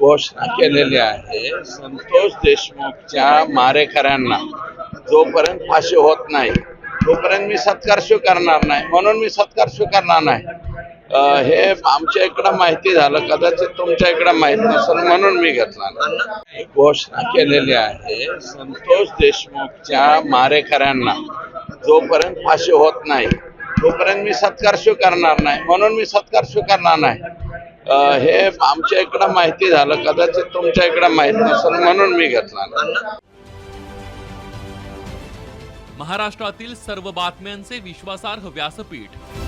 घोषणा केलेली आहे संतोष देशमुखच्या मारेकऱ्यांना. जोपर्यंत फाशी होत नाही तोपर्यंत मी सत्कार स्वीकारणार नाही म्हणून मी सत्कार स्वीकारणार नाही. हे आमच्या इकडं माहिती झालं कदाचित तुमच्या इकडं माहीत नसेल म्हणून मी घेतला घोषणा केलेली आहे संतोष देशमुखच्या मारेकऱ्यांना. जोपर्यंत फाशी होत नाही तोपर्यंत मी सत्कार स्वीकारणार नाही म्हणून मी सत्कार स्वीकारणार नाही. हे आमच्या इकडं माहिती झालं कदाचित तुमच्या इकडं माहीत नसेल म्हणून मी घेतला महाराष्ट्रातील सर्व बातम्यांचे विश्वासार्ह व्यासपीठ